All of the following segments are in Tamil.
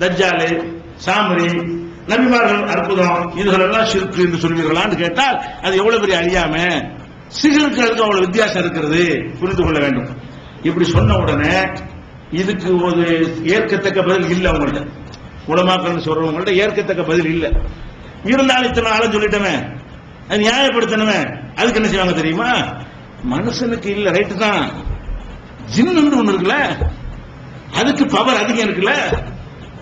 தஜ்ஜாலு சாமரி நபிமார்கள் அற்புதம் இதுகளெல்லாம் சிறுக்கு என்று சொல்வீர்களான்னு கேட்டால் அது எவ்வளவு பெரிய அறியாம சிகளுக்கு அதுக்கு அவ்வளவு வித்தியாசம் இருக்கிறது? புரிந்து கொள்ள வேண்டும். இப்படி சொன்ன உடனே இதுக்கு ஒரு ஏற்கத்தக்க பதில் இல்லை அவங்கள்ட்ட உலமாக்கள்னு சொல்றவங்கள்ட்ட ஏற்கத்தக்க பதில் இல்லை. இருந்தாலும் இத்தனை ஆளும் சொல்லிட்டமே அது நியாயப்படுத்தணுமே அதுக்கு என்ன செய்வாங்க தெரியுமா? மனுஷனுக்கு இல்ல ரைட்டு தான். ஜின்னு ஒண்ணு இருக்குல்ல? அதுக்கு பவர் அதிகம் இருக்குல்ல?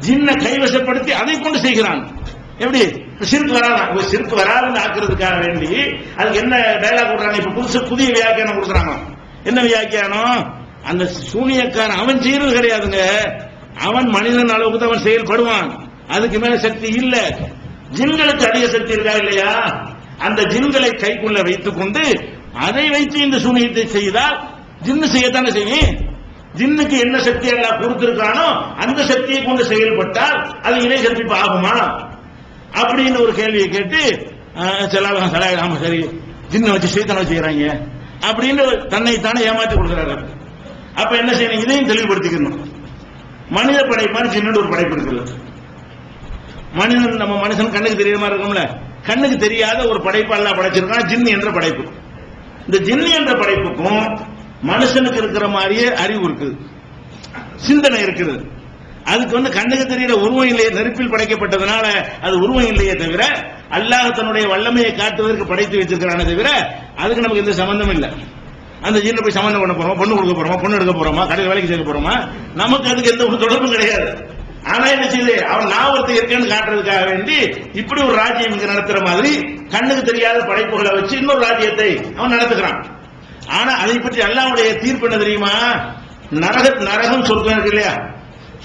ஜின்னை கைவசப்படுத்தி அதை கொண்டு செய்கிறான். எப்படி? இப்ப சிறுக்கு வராதான் ஒரு சிறுக்கு வராதுன்னு ஆக்குறதுக்காக வேண்டி அதுக்கு என்ன டைலாக் கொடுறாங்க இப்ப புதுசு புதிய வியாக்கியானம் கொடுக்குறாங்க என்ன வியாக்கியானம் அந்த சூனியக்காரன் அவன் செய்யறது கிடையாதுங்க. அவன் மனிதன் அளவுக்கு தான் அவன் செயல்படுவான். அதுக்கு மேல சக்தி இல்ல. ஜின்களுக்கு அதிக சக்தி இருக்கா இல்லையா? அந்த ஜின்களை கைக்குள்ள வைத்துக் கொண்டு அதை வைத்து இந்த சூனியத்தை செய்தால் ஜின்னு செய்யத்தானே செய்வேன் ஜின்னுக்கு என்ன சக்தி எல்லாம் கொடுத்திருக்கானோ அந்த சக்தியை கொண்டு செயல்பட்டால் அது இணை கற்பிப்பு ஆகுமா? அப்படின்னு ஒரு கேள்வியை கேட்டு செல்லாலும் சலா சரி. ஜின்னை வச்சு சீத்தனை வச்சுக்கிறாங்க அப்படின்னு தன்னைத்தானே ஏமாற்றி கொடுக்குறாரு. அப்ப என்ன செய்யணும்? இதையும் தெளிவுபடுத்திக்கணும். மனித படைப்பான ஜின்னு ஒரு படைப்பு இருக்குல்ல மனிதன் நம்ம மனுஷன் கண்ணுக்கு தெரியாம இருக்கும்ல. கண்ணுக்கு தெரியாத ஒரு படைப்பு அல்ல படைச்சிருக்கான். ஜின்னி என்ற படைப்பு. இந்த ஜின்னி என்ற படைப்புக்கும் மனுஷனுக்கு இருக்கிற மாதிரியே அறிவு இருக்குது. சிந்தனை இருக்குது. அதுக்கு வந்து கண்ணுக்கு தெரியற உருவம் இல்லையே நெருப்பில் படைக்கப்பட்டதுனால அது உருவம் இல்லையே தவிர அல்லாஹ் தன்னுடைய வல்லமையை காட்டுவதற்கு படைத்து வச்சிருக்கிறானே தவிர அதுக்கு நமக்கு எந்த சம்பந்தம் இல்லை. அந்த ஜீன்ல போய் சம்பந்தம் பண்ண போறோமா? பொண்ணு கொடுக்க போறோமா? பொண்ணு எடுக்க போறோமா? கடையில் வேலைக்கு சேர்க்க போறோமா? நமக்கு அதுக்கு எந்த ஒரு தொடர்பும் கிடையாது. ஆனா என்ன செய்யுது? அவன் நான் ஒருத்தர் இருக்கேன்னு காட்டுறதுக்காக வேண்டி இப்படி ஒரு ராஜ்யம் இங்க நடத்துற மாதிரி கண்ணுக்கு தெரியாத படைப்புகளை வச்சு இன்னொரு ராஜ்யத்தை அவன் நடத்துகிறான். ஆனா அதை பற்றி அல்லாவுடைய தீர்ப்பு என்ன தெரியுமா? நரக நரகம் சொர்க்கம் இருக்கு இல்லையா?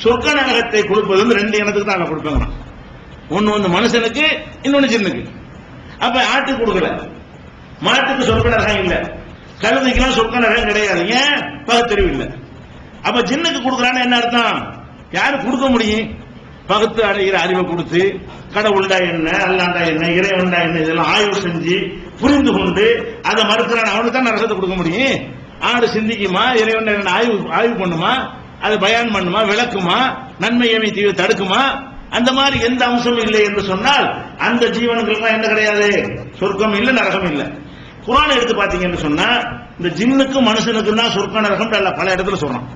சொர்க்க நரகத்தை கொடுப்பது வந்து ரெண்டு இனத்துக்கு தான் கொடுப்பாங்க ஒன்னு வந்து மனுஷனுக்கு இன்னொன்னு சின்னுக்கு அப்ப ஆட்டுக்கு கொடுக்கல. மாட்டுக்கு சொர்க்க நரகம் இல்ல. கழுதைக்கெல்லாம் சொர்க்க நரகம் கிடையாது. ஏன்? பகுத்தறிவு இல்ல. அப்ப ஜின்னுக்கு கொடுக்கறான்னு என்ன அர்த்தம்? யாரு கொடுக்க முடியும்? பகுத்து அடைகிற அறிவை கொடுத்து கடவுள்டா என்ன அல்லாண்டா என்ன இறைவன்டா என்ன இதெல்லாம் ஆய்வு செஞ்சு புரிந்து கொண்டு அதை மறுக்கிறான் அவனுக்கு தான் நரகத்தை கொடுக்க முடியும். ஆடு சிந்திக்குமா இறைவன் ஆய்வு ஆய்வு பண்ணுமா அது பயன் பண்ணுமா விளக்குமா நன்மை ஏமை தீவை தடுக்குமா? அந்த மாதிரி எந்த அம்சமும் இல்லை என்று சொன்னால் அந்த ஜீவனுக்கு என்ன கிடையாது? சொர்க்கம் இல்லை நரகம் இல்லை. குரான் எடுத்து பாத்தீங்கன்னு சொன்னா இந்த ஜின்னுக்கும் மனுஷனுக்கும் தான் சொர்க்க நரகம் அல்ல பல இடத்துல சொல்றான்.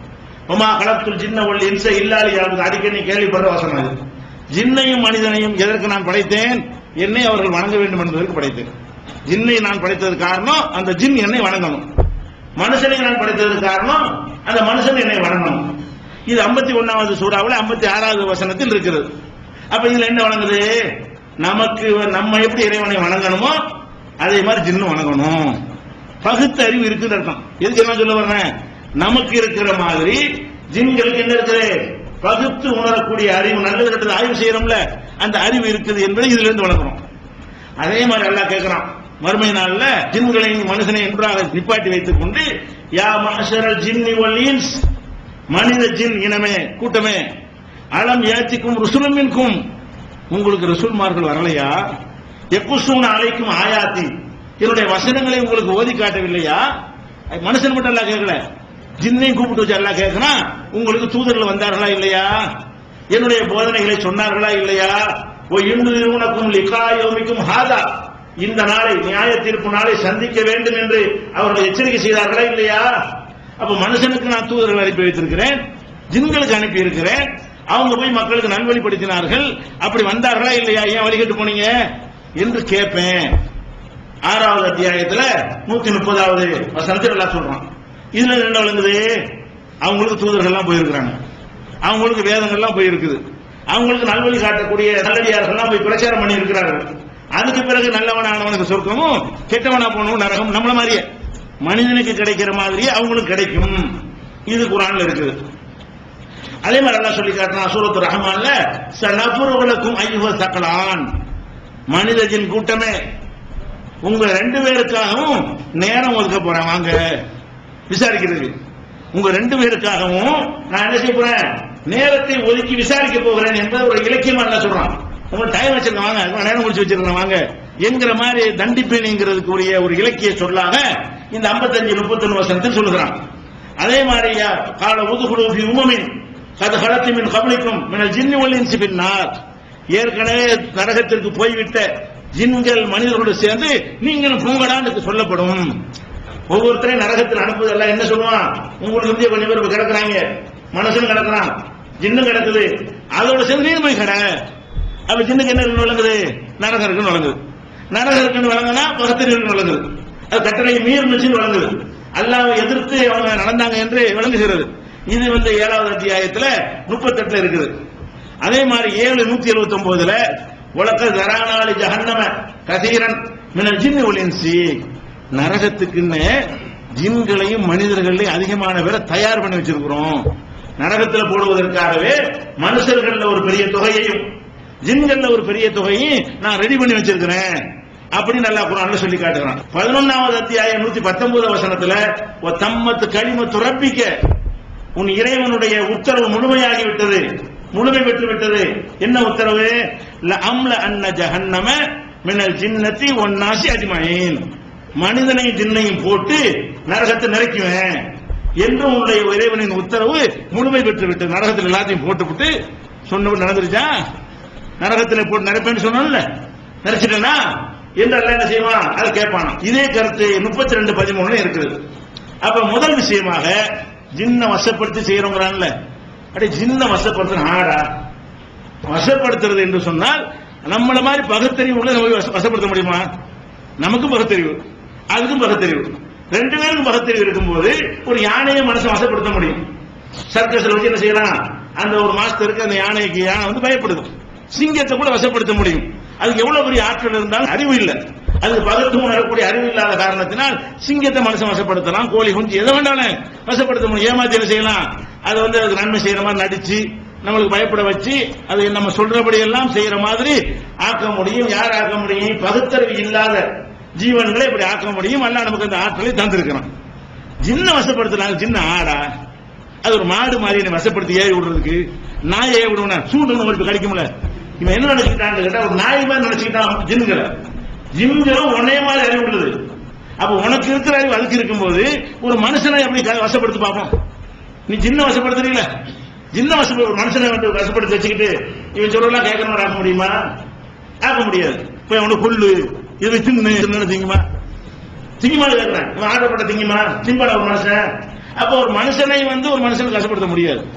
உமா கலத்தில் ஜின்ன ஒல் இன்சை இல்லாது யாருக்கு அடிக்கடி கேள்விப்படுற வசனம் இது. ஜின்னையும் மனிதனையும் எதற்கு நான் படைத்தேன்? என்னை அவர்கள் வணங்க வேண்டும் என்பதற்கு படைத்தேன். ஜின்னை நான் படைத்தது காரணம் அந்த ஜின் என்னை வணங்கணும். மனுஷனை நான் படைத்தது காரணம் அந்த மனுஷன் என்னை வணங்கணும். இது ஐம்பத்தி ஒன்னாவது சூறாவில் ஐம்பத்தி ஆறாவது வசனத்தில் இருக்கிறது. அப்ப இதுல என்ன வணங்குது? நமக்கு நம்ம எப்படி இறைவனை வணங்கணுமோ அதே மாதிரி ஜின்னு வணங்கணும். பகுத்து அறிவு இருக்குது அர்த்தம். எதுக்கு என்ன சொல்ல வர்றேன்? நமக்கு இருக்கிற மாதிரி ஜின்களுக்கு என்ன இருக்குது? பகுத்து உணரக்கூடிய அறிவு நல்லது கட்டது ஆய்வு செய்யறோம்ல. அந்த அறிவு இருக்குது என்பதை இதுல இருந்து வளர்க்கிறோம் அதே மாதிரி எல்லாம் கேட்கிறான் மறுமை நாள்ல ஜின்களையும் மனுஷனை என்றாக நிப்பாட்டி வைத்துக் கொண்டு யா மாஷரல் ஜின்னி மனித ஜின் இனமே கூட்டமே அலம் ஏத்திக்கும் ருசுலமின்கும் உங்களுக்கு ருசுல்மார்கள் வரலையா? எக்குசூன அலைக்கும் ஆயாத்தி. என்னுடைய வசனங்களை உங்களுக்கு ஓதி காட்டவில்லையா? மனுஷன் மட்டும் எல்லாம் கேட்கல. ஜின்னையும் கூப்பிட்டு வச்சு எல்லாம் கேட்கணும் உங்களுக்கு தூதர்கள் வந்தார்களா இல்லையா? என்னுடைய போதனைகளை சொன்னார்களா இல்லையா? ஓ இன்று நிறுவனக்கும் லிகாயோமிக்கும் ஹாதா. இந்த நாளை நியாய தீர்ப்பு நாளை சந்திக்க வேண்டும் என்று அவர்கள் எச்சரிக்கை செய்தார்களா இல்லையா? அப்ப மனுஷனுக்கு நான் தூதர்கள் அனுப்பி வைத்திருக்கிறேன் ஜின்களுக்கு அனுப்பி இருக்கிறேன் அவங்க போய் மக்களுக்கு நல்வழிப்படுத்தினார்கள் அப்படி வந்தார்களா இல்லையா? ஏன் வழிகட்டு போனீங்க? என்று கேட்பேன். ஆறாவது அத்தியாயத்துல நூத்தி முப்பதாவது வசனத்தில் எல்லாம் சொல்றான். இதுல என்ன விளங்குது? அவங்களுக்கு தூதர்கள் எல்லாம் போயிருக்கிறாங்க. அவங்களுக்கு வேதங்கள்லாம் போயிருக்குது. அவங்களுக்கு நல்வழி காட்டக்கூடிய நல்லடியார்கள்லாம் போய் பிரச்சாரம் பண்ணி இருக்கிறார்கள் அதுக்கு பிறகு நல்லவனானவனுக்கு சொர்க்கமும் கெட்டவனா போனவும் நரகம் நம்மள மாதிரியே. மனிதனுக்கு கிடைக்கிற மாதிரியே அவங்களுக்கு கிடைக்கும். இது குரான்ல இருக்குது. அதே மாதிரி எல்லாம் சொல்லி காட்டினா சூரத்து ரஹமான்ல சனபுர்களுக்கும் ஐயோ சக்கலான் மனிதஜின் கூட்டமே உங்க ரெண்டு பேருக்காகவும் நேரம் ஒதுக்க போறேன் வாங்க. விசாரிக்கிறது. உங்க ரெண்டு பேருக்காகவும் நான் என்ன செய்ய போறேன்? நேரத்தை ஒதுக்கி விசாரிக்க போகிறேன் என்பது ஒரு இலக்கியமா என்ன சொல்றான். உங்க டைம் வச்சிருக்கேன் வாங்க. நேரம் முடிச்சு வச்சிருக்கேன் வாங்க. என்கிற மாதிரி தண்டிப்பேனுங்கிறதுக்குரிய ஒரு இலக்கிய சொல்லாக இந்த 55 முப்பத்தொன்னு வசனத்தில் சொல்லுகிறான். அதே மாதிரி கால உதுகுழு உமமின் கது கலத்தி மின் கபலிக்கும் மினல் ஜின்னி ஒல்லின்சி பின்னார் ஏற்கனவே நரகத்திற்கு போய்விட்ட ஜின்கள் மனிதர்களோடு சேர்ந்து நீங்களும் பூங்கடான்னு சொல்லப்படும். ஒவ்வொருத்தரையும் நரகத்தில் அனுப்புவதெல்லாம் என்ன சொல்லுவான்? உங்களுக்கு இந்திய கொஞ்சம் பேர் கிடக்குறாங்க. மனசுன்னு கிடக்குறான். ஜின்னும் கிடக்குது. அதோட சேர்ந்து நீங்க போய் கடை அப்ப ஜின்னுக்கு என்ன விளங்குது. நரகருக்கு விளங்குது. நரகம் விளங்குனா பகத்தில் விளங்குது. அது கட்டளை மீறினுச்சுன்னு விளங்குது. அல்லாவை எதிர்த்து அவங்க நடந்தாங்க என்று விளங்குகிறது. இது வந்து ஏழாவது அத்தியாயத்துல முப்பத்தெட்டுல இருக்குது. அதே மாதிரி ஏழு நூத்தி எழுபத்தி ஒன்பதுல உலக தரானாலி ஜஹன்னம கதீரன் மினல் ஜின்னு ஒலின்சி நரகத்துக்குன்னு ஜின்களையும் மனிதர்களையும் அதிகமான பேரை தயார் பண்ணி வச்சிருக்கிறோம். நரகத்துல போடுவதற்காகவே மனுஷர்கள்ல ஒரு பெரிய தொகையையும் ஜின்கள்ல ஒரு பெரிய தொகையும் நான் ரெடி பண்ணி வச்சிருக்கிறேன். அப்படின்னு நல்லா குரான்ல சொல்லி காட்டுகிறான். பதினொன்னாவது அத்தியாயம் நூத்தி பத்தொன்பது வசனத்துல தம்மத்து களிம துறப்பிக்க உன் இறைவனுடைய உத்தரவு முழுமையாகி விட்டது. முழுமை பெற்று விட்டது. என்ன உத்தரவு? ல அம்ல அன்ன ஜஹன்னம மின்னல் ஜின்னத்தி ஒன்னாசி அஜ்மயின் மனிதனையும் ஜின்னையும் போட்டு நரகத்தை நிறைக்குவேன் என்றும் உன்னுடைய இறைவனின் உத்தரவு முழுமை பெற்று விட்டது. நரகத்தில் எல்லாத்தையும் போட்டுவிட்டு சொன்ன நடந்துருச்சா? நரகத்தில் போட்டு நினைப்பேன்னு சொன்னோம்ல. நினைச்சிட்டேனா என்று அல்ல என்ன செய்வான்? அதை கேட்பான் இதே கருத்து முப்பத்தி ரெண்டு பதிமூணுல இருக்குது. அப்ப முதல் விஷயமாக ஜின்ன வசப்படுத்தி செய்யறோங்கிறான்ல. அப்படியே ஜின்ன வசப்படுத்துற ஆடா வசப்படுத்துறது என்று சொன்னால் நம்மள மாதிரி பகுத்தறிவு உள்ள நம்ம வசப்படுத்த முடியுமா? நமக்கும் பகுத்தறிவு. அதுக்கும் பகுத்தறிவு. ரெண்டு பேருக்கும் பகுத்தறிவு இருக்கும்போது ஒரு யானையை மனசை வசப்படுத்த முடியும். சர்க்கஸ்ல வச்சு என்ன செய்யலாம்? அந்த ஒரு மாஸ்டருக்கு அந்த யானைக்கு யானை வந்து பயப்படுது. சிங்கத்தை கூட வசப்படுத்த முடியும். அதுக்கு எவ்வளவு பெரிய ஆற்றல் இருந்தாலும் அறிவு இல்லை. அதுக்கு பகத்து உணரக்கூடிய அறிவு இல்லாத காரணத்தினால் சிங்கத்தை மனுஷன் வசப்படுத்தலாம். கோழி குஞ்சு எதை வேண்டாலும் வசப்படுத்த முடியும். ஏமாத்தி என்ன செய்யலாம்? அதை வந்து அதுக்கு நன்மை செய்யற மாதிரி நடிச்சு நம்மளுக்கு பயப்பட வச்சு அதை நம்ம சொல்றபடி எல்லாம் செய்யற மாதிரி ஆக்க முடியும். யார் ஆக்க முடியும்? பகுத்தறிவு இல்லாத ஜீவன்களை இப்படி ஆக்க முடியும். அல்ல நமக்கு அந்த ஆற்றலை தந்திருக்கிறோம் ஜின்ன வசப்படுத்துறாங்க. சின்ன ஆடா. அது ஒரு மாடு மாதிரி வசப்படுத்தி ஏறி விடுறதுக்கு. நாயை ஏறி விடுவேன்? சூண்டு உங்களுக்கு கிடைக்கும்ல. இவன் என்ன நினைச்சுக்கிட்டான்னு கேட்டா ஒரு நாய் மாதிரி நினைச்சுக்கிட்டான் ஜின்களை. ஜின்களும் உன்னைய மாதிரி அறிவு உள்ளது. அப்ப உனக்கு இருக்கிற அறிவு அதுக்கு இருக்கும்போது ஒரு மனுஷனை எப்படி க- வசப்படுத்தி பார்ப்போம்? நீ ஜின்ன வசப்படுத்துறீங்கள? ஜின்ன வசப்ப ஒரு மனுஷனை வந்து வசப்படுத்தி வச்சுக்கிட்டு இவன் சொல்லலாம் கேட்கற மாதிரி ஆக்க முடியுமா? ஆக்க முடியாது. போய் அவனுக்கு கொள்ளு இது தின்னு தின்னு திங்குமா? திங்கிமா கேட்கிறேன் இவன் ஆடப்பட்ட திங்குமா? திம்பாடா ஒரு மனுஷன். அப்போ ஒரு மனுஷனை வந்து ஒரு மனுஷனுக்கு கஷ்டப்படுத்த முடியாது.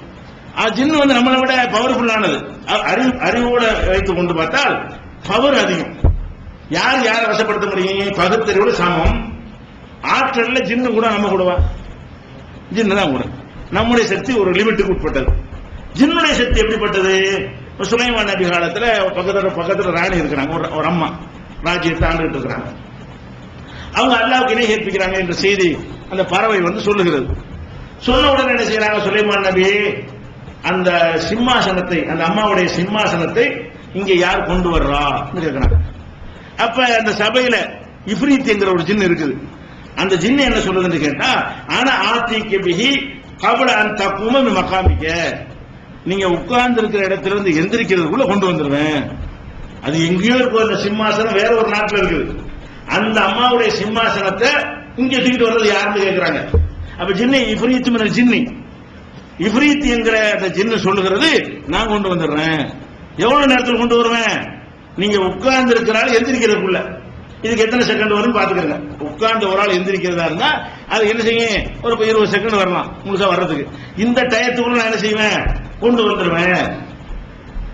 ஜின்னு வந்து நம்மளை விட பவர்ஃபுல்லானது அறிவு அறிவோட வைத்துக் கொண்டு பார்த்தால் பவர் அதிகம். யார் யாரை வசப்படுத்த முடியும்? பகுத்தறிவோட சமம். ஆற்றல்ல ஜின்னு கூட நம்ம கூடவா ஜின்னு தான் கூட. நம்முடைய சக்தி ஒரு லிமிட்டுக்கு உட்பட்டது. ஜின்னுடைய சக்தி எப்படிப்பட்டது? இப்ப சுலைமான் நபி காலத்துல பக்கத்துல பக்கத்துல ராணி இருக்கிறாங்க. ஒரு ஒரு அம்மா. ராஜ்யத்தை ஆண்டுகிட்டு இருக்கிறாங்க. அவங்க அல்லாவுக்கு இணை ஏற்பிக்கிறாங்க என்ற செய்தி அந்த பறவை வந்து சொல்லுகிறது. சொன்ன உடனே என்ன செய்யறாங்க சுலைமான் நபி? அந்த சிம்மாசனத்தை அந்த அம்மாவுடைய சிம்மாசனத்தை இங்க யார் கொண்டு வர்றா? கேட்கிறாங்க அப்ப அந்த சபையில இஃப்ரீத் என்கிற ஒரு ஜின் இருக்குது. அந்த ஜின் என்ன சொல்லுதுன்னு கேட்டா ஆனா ஆத்திக்கு பிகி கபல அந்த குமமி மக்காமிக்க நீங்க உட்கார்ந்து இருக்கிற இடத்துல இருந்து எந்திரிக்கிறதுக்குள்ள கொண்டு வந்துருவேன். அது எங்கேயோ இருக்கும் அந்த சிம்மாசனம் வேற ஒரு நாட்டில் இருக்குது. அந்த அம்மாவுடைய சிம்மாசனத்தை இங்க தூக்கிட்டு வர்றது யாருன்னு கேக்குறாங்க. அப்ப ஜின்னி இப்ரீத்து ஜின்னி. இப்ரீத் என்கிற அந்த ஜின்னு சொல்லுகிறது நான் கொண்டு வந்துடுறேன். எவ்வளவு நேரத்தில் கொண்டு வருவேன்? நீங்க உட்கார்ந்து இருக்கிறாள் எந்திரிக்கிறதுக்குள்ள. இதுக்கு எத்தனை செகண்ட் வரும் பாத்துக்கிறங்க உட்கார்ந்து ஒரு ஆள் எந்திரிக்கிறதா இருந்தா அது என்ன செய்யும்? ஒரு இருபது செகண்ட் வரலாம் முழுசா வர்றதுக்கு. இந்த டயத்துக்குள்ள நான் என்ன செய்வேன்? கொண்டு வந்துடுவேன்.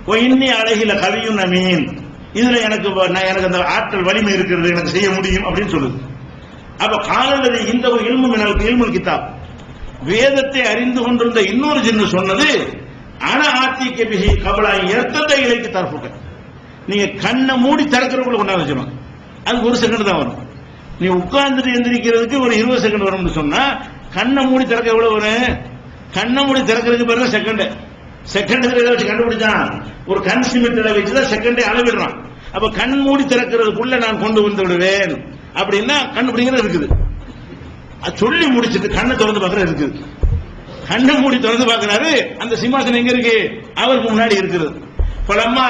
ஓ இன்னி அழகில கவியும் நமீன் இதுல எனக்கு நான் எனக்கு அந்த ஆற்றல் வலிமை இருக்கிறது எனக்கு செய்ய முடியும் அப்படின்னு சொல்லுது. அப்ப காலநிலை இந்த ஒரு இல்மும் எனக்கு இல்முல் கித்தாப். வேதத்தை அறிந்து கொண்டிருந்த இன்னொரு ஜின்னு சொன்னது அன ஆத்திக்க பிகி கபலா எர்த்தத்தை இலைக்கு தரப்புக்க நீங்க கண்ணை மூடி திறக்கிறவங்களை கொண்டாந்து வச்சிடும் அதுக்கு ஒரு செகண்ட் தான் வரும். நீ உட்கார்ந்துட்டு எந்திரிக்கிறதுக்கு ஒரு இருபது செகண்ட் வரும்னு சொன்னா கண்ணை மூடி திறக்க எவ்வளவு வரும்? கண்ணை மூடி திறக்கிறதுக்கு பிறகு செகண்ட் செகண்ட் எதை வச்சு கண்டுபிடிச்சான். ஒரு கண் சிமெண்ட்ல வச்சுதான் செகண்டே அளவிடுறான். அப்ப கண் மூடி திறக்கிறதுக்குள்ள நான் கொண்டு வந்து விடுவேன். அப்படின்னா கண்டுபிடிக்கிறது இருக்குது. சொல்லி முடிச்சிட்டு கண்ணை திறந்து பார்க்கறது இருக்குது கண்ணை மூடி திறந்து பார்க்கிறாரு. அந்த சிம்மாசனம் எங்க இருக்கு? அவருக்கு முன்னாடி இருக்கிறது. பலம்மா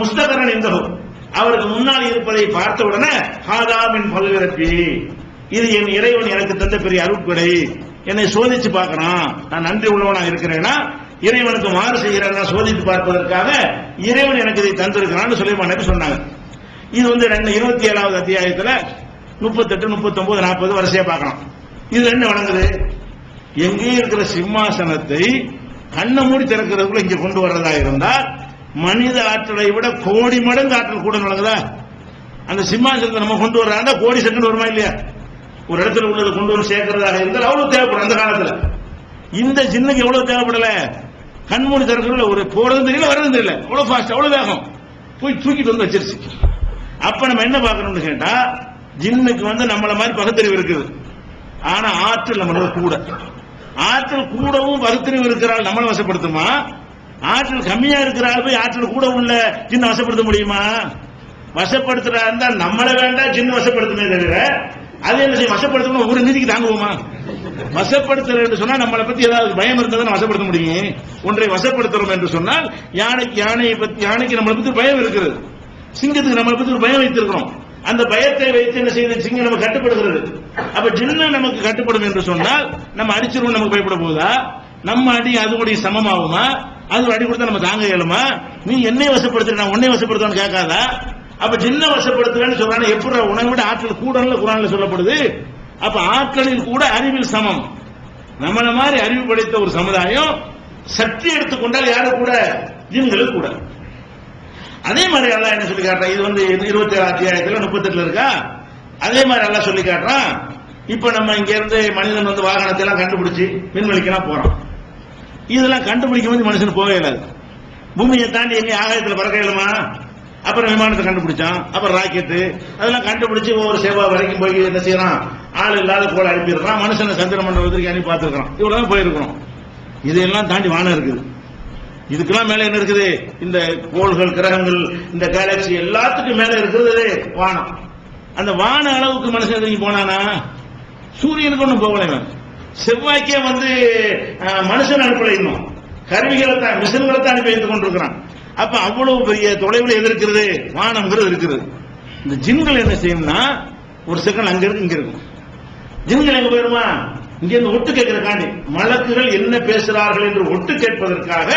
முஸ்தகரன் எந்தகோ அவருக்கு முன்னாடி இருப்பதை பார்த்த உடனே ஹாதாமின் பல்விரப்பி இது என் இறைவன் எனக்கு தந்த பெரிய அருட்கொடை. என்னை சோதிச்சு பார்க்கறான். நான் நன்றி உள்ளவனா இருக்கிறேன்னா இறைவனுக்கு மாறு செய்கிறேன்? சோதித்து பார்ப்பதற்காக இறைவன் எனக்கு இதை தந்திருக்கிறான்னு சொல்லி நபி சொன்னாங்க. இது வந்து ரெண்டு இருபத்தி ஏழாவது அத்தியாயத்தில் முப்பத்தெட்டு முப்பத்தொன்பது நாற்பது வரிசையா பார்க்கலாம் இது என்ன வழங்குது? எங்கே இருக்கிற சிம்மாசனத்தை கண்ணை மூடி திறக்கிறதுக்குள்ள இங்க கொண்டு வர்றதா இருந்தா மனித ஆற்றலை விட கோடி மடங்கு ஆற்றல் கூட வழங்குதா? அந்த சிம்மாசனத்தை நம்ம கொண்டு வர்றாங்க கோடி செகண்ட் வருமா இல்லையா? ஒரு இடத்துல உள்ளதை கொண்டு வந்து சேர்க்கிறதாக இருந்தால் அவ்வளவு தேவைப்படும் அந்த காலத்துல. இந்த சின்னக்கு எவ்வளவு தேவைப்படல? கண்மூடி திறக்கிறதுல ஒரு போறதும் தெரியல வர்றதும் தெரியல. அவ்வளவு ஃபாஸ்ட் அவ்வளவு வேகம். போய் தூக்கிட்டு வந்து வச்சிருச்சு. அப்ப நம்ம என்ன பார்க்கணும்னு கேட்டா ஜின்னுக்கு வந்து நம்மள மாதிரி பகுத்தறிவு இருக்குது. ஆனா ஆற்றல் நம்மளோட கூட. ஆற்றல் கூடவும் பகுத்தறிவு இருக்கிறாள் நம்மளை வசப்படுத்துமா? ஆற்றல் கம்மியா இருக்கிறாள் போய் ஆற்றல் கூட உள்ள சின்ன வசப்படுத்த முடியுமா? வசப்படுத்துறா இருந்தா நம்மளை வேண்டாம் சின்ன வசப்படுத்தமே தவிர அது என்ன செய்யும்? வசப்படுத்தணும் ஒரு நீதிக்கு தாங்குவோமா? வசப்படுத்துறது என்று சொன்னா நம்மளை பத்தி ஏதாவது பயம் இருந்தா தான் வசப்படுத்த முடியும். ஒன்றை வசப்படுத்துறோம் என்று சொன்னால் யானைக்கு யானையை பத்தி யானைக்கு நம்மளை பத்தி பயம் இருக்கிறது. சிங்கத்துக்கு நம்மளை பத்தி ஒரு பயம் வைத்திருக்கிறோம். அந்த பயத்தை வைத்து என்ன செய்யுது சிங்கம் நம்ம கட்டுப்படுகிறது அப்ப ஜின்னு நமக்கு கட்டுப்படும் என்று சொன்னால் நம்ம அடிச்சிருவோம் நமக்கு பயப்பட போதா நம்ம அடி அதுடைய சமமாகுமா? அது அடி கொடுத்தா நம்ம தாங்க இயலுமா? நீ என்னை வசப்படுத்துற நான் உன்னை வசப்படுத்தான்னு கேட்காதா? அப்ப ஜின்ன வசப்படுத்துறேன்னு சொல்றாங்க எப்படி உணவை விட ஆற்றல் கூடல குரான்ல சொல்லப்படுது? அப்ப ஆற்றலில் கூட அறிவில் சமம். நம்மள மாதிரி அறிவு படைத்த ஒரு சமுதாயம் சக்தி எடுத்துக்கொண்டால் யாரும் கூட? ஜின்களுக்கு கூட. அதே மாதிரி அல்லாஹ் என்ன சொல்லி காட்டுறான்? இது வந்து இருபத்தி ஏழு அத்தியாயத்துல முப்பத்தெட்டுல இருக்கா? அதே மாதிரி அல்லாஹ் சொல்லி காட்டுறான். இப்ப நம்ம இங்க இருந்து மனிதன் வந்து வாகனத்தை எல்லாம் கண்டுபிடிச்சு விண்வெளிக்கெல்லாம் போறோம் இதெல்லாம் கண்டுபிடிக்கும் போது மனுஷன் போகவே இல்லாது பூமியை தாண்டி எங்க ஆகாயத்தில் பறக்க இயலுமா அப்புறம் விமானத்தை கண்டுபிடிச்சான். அப்புறம் ராக்கெட்டு. அதெல்லாம் கண்டுபிடிச்சு ஒவ்வொரு சேவா வரைக்கும் போய் என்ன செய்யறான்? ஆள் இல்லாத போல அனுப்பிடுறான். மனுஷனை சந்திர மண்டலத்திற்கு அனுப்பி பார்த்துருக்கான் இவ்வளவு போயிருக்கிறோம். இதையெல்லாம் தாண்டி வானம் இருக்குது. இதுக்கெல்லாம் மேல என்ன இருக்குது? இந்த கோள்கள் கிரகங்கள் இந்த கேலக்சி எல்லாத்துக்கும் மேல இருக்கிறது வானம். அந்த வான அளவுக்கு மனுஷன் இறங்கி போனானா? சூரியனுக்கு ஒன்றும் போகல செவ்வாய்க்கே வந்து மனுஷன் அனுப்பல இன்னும். கருவிகளை தான் மிஷின்களை தான் அனுப்பி வைத்துக் கொண்டிருக்கிறான். அப்ப அவ்வளவு பெரிய தொலைவில் எது இருக்கிறது வானம்ங்கிறது இருக்கிறது இந்த ஜின்கள் என்ன செய்யும்னா ஒரு செகண்ட் அங்க இருக்கு இங்க இருக்கும் ஜின்கள் எங்க போயிருமா? இங்க இருந்து ஒட்டு கேட்கிறக்காண்டி மலக்குகள் என்ன பேசுறார்கள் என்று ஒட்டு கேட்பதற்காக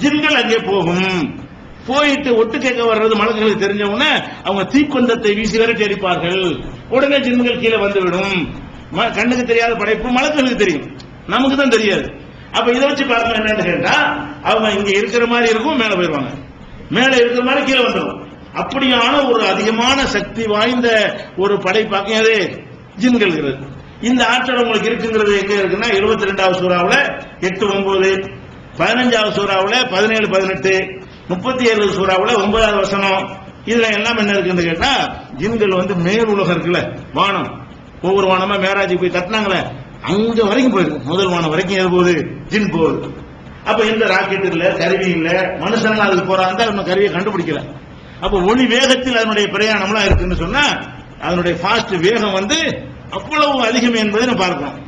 ஜின்கள் அங்கே போகும். போயிட்டு ஒட்டு கேட்க வர்றது மலக்குகளுக்கு தெரிஞ்ச உடனே அவங்க தீக்குந்தத்தை வீசி விரட்டி அடிப்பார்கள். உடனே ஜின்கள் கீழே வந்துவிடும். ம- கண்ணுக்கு தெரியாத படைப்பு மலக்குகளுக்கு தெரியும். நமக்கு தான் தெரியாது. அப்ப இதை வச்சு பார்க்கணும் என்னன்னு கேட்டா அவங்க இங்க இருக்கிற மாதிரி இருக்கும் மேல போயிருவாங்க மேல இருக்கிற மாதிரி கீழே வந்துடும். அப்படியான ஒரு அதிகமான சக்தி வாய்ந்த ஒரு படைப்பாக்கம் அது ஜின்கள் இந்த ஆற்றல் உங்களுக்கு இருக்குங்கிறது எங்க இருக்குன்னா இருபத்தி ரெண்டாவது சூறாவில் எட்டு ஒன்பது பதினஞ்சாவது சூறாவில் பதினேழு பதினெட்டு முப்பத்தி ஏழு சூறாவில் ஒன்பதாவது வசனம். இதுல எல்லாம் என்ன இருக்குன்னு கேட்டா ஜின்கள் வந்து மேல் உலகம் இருக்குல்ல வானம். ஒவ்வொரு வானமா மேராஜி போய் தட்டினாங்களே அங்க வரைக்கும் போயிருக்கு முதல் வானம் வரைக்கும் எது போகுது ஜின் போகுது. அப்ப எந்த ராக்கெட் இல்ல கருவி இல்ல மனுஷன் அதுக்கு போறாங்க இன்னும் கருவியை கண்டுபிடிக்கல. அப்ப ஒளி வேகத்தில் அதனுடைய பிரயாணம்லாம் இருக்குன்னு சொன்னா அதனுடைய ஃபாஸ்ட் வேகம் வந்து அவ்வளவு அதிகம் என்பதை நம்ம பார்க்கலாம்